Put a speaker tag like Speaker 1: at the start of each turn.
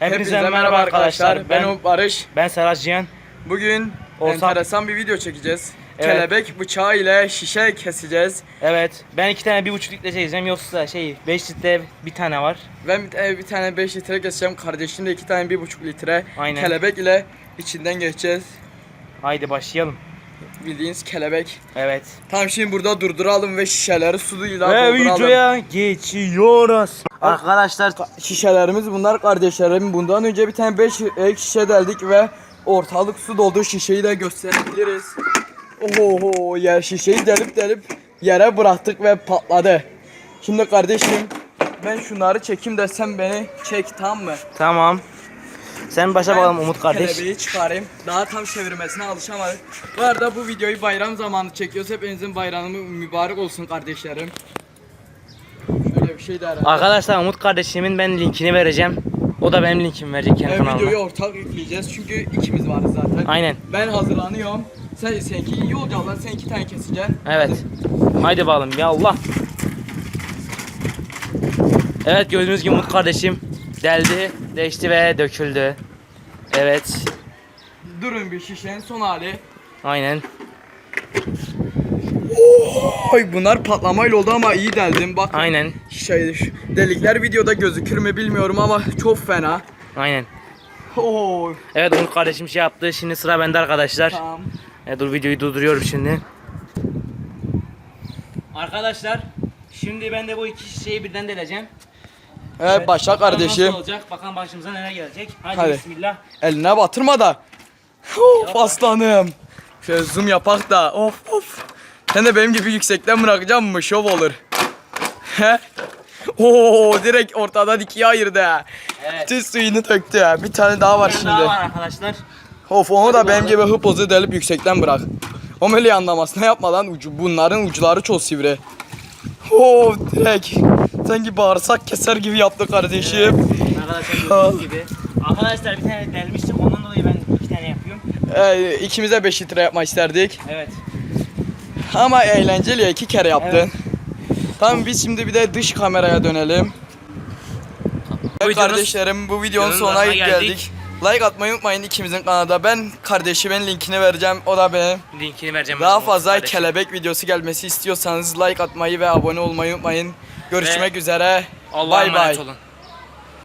Speaker 1: Hepinize merhaba arkadaşlar.
Speaker 2: Ben Umut Barış.
Speaker 1: ben Serhat Cihan.
Speaker 2: Bugün
Speaker 1: Oğuzhan.
Speaker 2: enteresan bir video çekeceğiz.
Speaker 1: Evet.
Speaker 2: Kelebek bıçağı ile şişe keseceğiz.
Speaker 1: Evet. Ben iki tane bir buçuk litre çekeceğim. Yoksa şey 5 litre bir tane var.
Speaker 2: Ben bir, tane- bir tane 5 litre keseceğim. Kardeşim de iki tane 1,5 litre.
Speaker 1: Aynen.
Speaker 2: Kelebek ile içinden geçeceğiz.
Speaker 1: Haydi başlayalım.
Speaker 2: Bildiğiniz kelebek.
Speaker 1: Evet.
Speaker 2: Tamam şimdi burada durduralım ve şişeleri suyla
Speaker 1: Ve
Speaker 2: dolduralım.
Speaker 1: videoya geçiyoruz. Arkadaşlar
Speaker 2: Şişelerimiz bunlar kardeşlerim. Bundan önce bir tane 5 ek şişe deldik ve ortalık su doldu. Şişeyi de gösterebiliriz. Oho yer şişeyi delip delip yere bıraktık ve patladı. Şimdi kardeşim ben şunları çekeyim de sen beni çek tamam mı?
Speaker 1: tamam. Sen başa
Speaker 2: Ben
Speaker 1: bakalım Umut kardeş.
Speaker 2: Kelebeği çıkarayım. Daha tam çevirmesine alışamadık. Bu arada bu videoyu bayram zamanı çekiyoruz. Hepinizin bayramı mübarek olsun kardeşlerim. Şey de herhalde.
Speaker 1: Arkadaşlar Umut kardeşimin ben linkini vereceğim. O da benim linkimi verecek kendi kanalıma.
Speaker 2: videoyu ortak yükleyeceğiz çünkü ikimiz varız zaten.
Speaker 1: Aynen.
Speaker 2: Ben hazırlanıyorum. Sen seninki iyi olacak lan. Sen iki tane keseceksin.
Speaker 1: Evet. Haydi bakalım ya Allah. Evet gördüğünüz gibi Umut kardeşim deldi, değişti ve döküldü. Evet.
Speaker 2: Durun bir şişenin son hali.
Speaker 1: Aynen.
Speaker 2: Oy bunlar patlamayla oldu ama iyi deldim. Bak
Speaker 1: Aynen.
Speaker 2: şey, delikler videoda gözükür mü bilmiyorum ama çok fena.
Speaker 1: Aynen.
Speaker 2: Oy
Speaker 1: Evet Umut kardeşim şey yaptı. Şimdi sıra bende arkadaşlar.
Speaker 2: tamam.
Speaker 1: E, dur videoyu durduruyorum şimdi. Arkadaşlar şimdi ben de bu iki şişeyi birden deleceğim.
Speaker 2: Evet, başla
Speaker 1: bakalım
Speaker 2: kardeşim.
Speaker 1: Nasıl olacak? Bakalım başımıza neler gelecek. Hadi,
Speaker 2: Hadi.
Speaker 1: bismillah.
Speaker 2: Eline batırma da. Of aslanım. Şöyle zoom yapak da. Of of. Sen de benim gibi yüksekten bırakacağım mı? Şov olur. Oo direkt ortadan ikiye ayırdı.
Speaker 1: Evet.
Speaker 2: Tüm suyunu döktü. Bir tane daha var
Speaker 1: Bir tane
Speaker 2: şimdi.
Speaker 1: daha var arkadaşlar.
Speaker 2: Of onu da benim gibi hıpozu delip yüksekten bırak. O öyle anlamasına yapmadan ucu, bunların uçları çok sivri. Oo direkt. Sanki bağırsak keser gibi yaptı kardeşim.
Speaker 1: Arkadaşlar gördüğünüz gibi. Arkadaşlar bir tane delmiştik ondan dolayı ben iki tane yapıyorum.
Speaker 2: Ee, ikimize 5 litre yapmak isterdik.
Speaker 1: Evet.
Speaker 2: Ama eğlenceli ya, iki kere yaptın.
Speaker 1: Evet.
Speaker 2: Tamam biz şimdi bir de dış kameraya dönelim. Evet
Speaker 1: videonun-
Speaker 2: kardeşlerim bu videonun
Speaker 1: videonun
Speaker 2: sonuna
Speaker 1: sonuna
Speaker 2: geldik.
Speaker 1: geldik.
Speaker 2: Like atmayı unutmayın ikimizin kanalda. Ben kardeşimin linkini vereceğim. O da benim.
Speaker 1: Linkini vereceğim.
Speaker 2: Daha fazla
Speaker 1: kardeşim.
Speaker 2: kelebek videosu gelmesi istiyorsanız like atmayı ve abone olmayı unutmayın. Görüşmek üzere.
Speaker 1: Allah'a
Speaker 2: Bay bay.
Speaker 1: emanet olun.